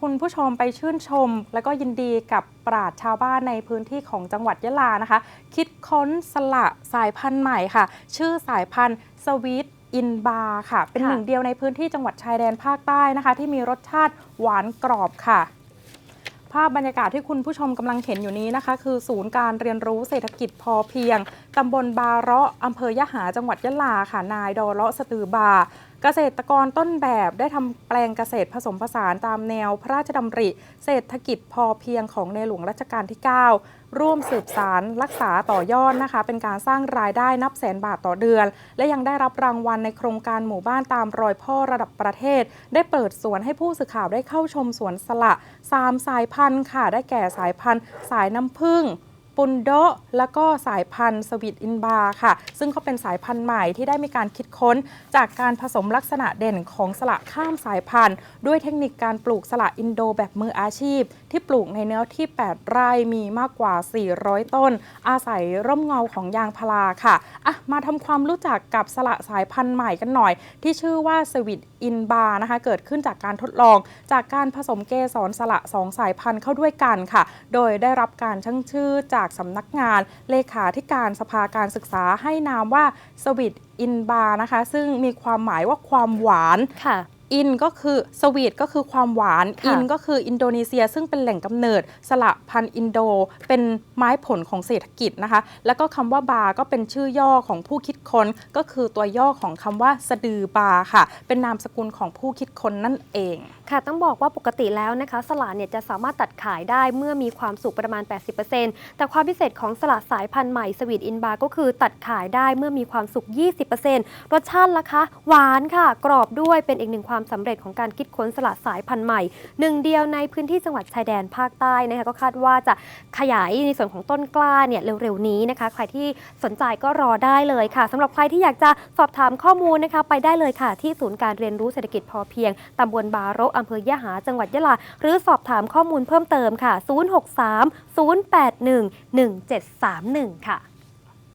คุณผู้ชมไปชื่นชม และก็ยินดีกับปราชญ์ชาวบ้านในพื้นที่ของจังหวัดยะลานะคะ คิดค้นสละสายพันธุ์ใหม่ค่ะ ชื่อสายพันธุ์สวีทอินบาค่ะ เป็นค่ะหนึ่งเดียวในพื้นที่จังหวัดชายแดนภาคใต้นะคะ ที่มีรสชาติหวานกรอบค่ะ ภาพบรรยากาศที่คุณผู้ชมกำลังเห็นอยู่นี้นะคะ คือศูนย์การเรียนรู้เศรษฐกิจพอเพียงตำบลบาเราะอำเภอยะหาจังหวัดยะลาค่ะ นายดอเลาะสตือบา เกษตรกรต้นแบบได้ทำแปลงเกษตรผสมผสานตามแนวพระราชดำริ เศรษฐกิจพอเพียงของในหลวงรัชกาลที่ 9 ร่วมสืบสารรักษาต่อยอดนะคะ เป็นการสร้างรายได้นับแสนบาทต่อเดือน และยังได้รับรางวัลในโครงการหมู่บ้านตามรอยพ่อระดับประเทศ ได้เปิดสวนให้ผู้สื่อข่าวได้เข้าชมสวนสละสามสายพันธุ์ค่ะได้แก่สายพันธุ์ สายน้ำผึ้ง ปุนโดแล้วก็สายพันธุ์สวิตอินบาค่ะ ซึ่งก็เป็นสายพันธุ์ใหม่ที่ได้มีการคิดค้น จากการผสมลักษณะเด่นของสละข้ามสายพันธุ์ ด้วยเทคนิคการปลูกสละอินโดแบบมืออาชีพ ที่ปลูกในเนื้อที่ 8 ไร่มีมากกว่า 400 ต้น อาศัยร่มเงาของยางพาราค่ะอะ มาทำความรู้จักกับสละสายพันธุ์ใหม่กันหน่อย ที่ชื่อว่าสวิตอินบานะคะ เกิดขึ้นจากการทดลอง จากการผสมเกสรสละสองสายพันธุ์เข้าด้วยกันค่ะ โดยได้รับการชั่งชื่อจากสำนักงานเลขาธิการสภาการศึกษาให้นามว่าสวิตอินบานะคะ ซึ่งมีความหมายว่าความหวานค่ะ อินก็คือสวีทก็คือความหวานค่ะอินก็คืออินโดนีเซีย ซึ่งเป็นแหล่งกำเนิดสละพันธุ์อินโด เป็นไม้ผลของเศรษฐกิจนะคะ แล้วก็คำว่าบาก็เป็นชื่อย่อของผู้คิดค้น ก็คือตัวย่อของคำว่าสะดือบาค่ะ เป็นนามสกุลของผู้คิดค้นนั่นเอง ค่ะต้องบอกว่าปกติแล้วนะคะสละเนี่ยจะสามารถตัดขายได้เมื่อมีความสุกประมาณ 80%แต่ความพิเศษของสละสายพันธุ์ใหม่สวีทอินบาก็คือตัดขายได้เมื่อมีความสุก20%รสชาติล่ะคะ หวานค่ะ กรอบด้วยเป็นอีกหนึ่งความความสำเร็จของการคิดค้นสละสายพันธุ์ใหม่หนึ่งเดียวในพื้นที่จังหวัดชายแดนภาคใต้นะคะก็คาดว่าจะขยายในส่วนของต้นกล้าเนี่ยเร็วๆนี้นะคะ ใครที่สนใจก็รอได้เลยค่ะสำหรับใครที่อยากจะสอบถามข้อมูลนะคะ ไปได้เลยค่ะ ที่ศูนย์การเรียนรู้เศรษฐกิจพอเพียงตำบลบาโระอำเภอยะหาจังหวัดยะลาหรือสอบถามข้อมูลเพิ่มเติมค่ะ 063 081 1731 ค่ะ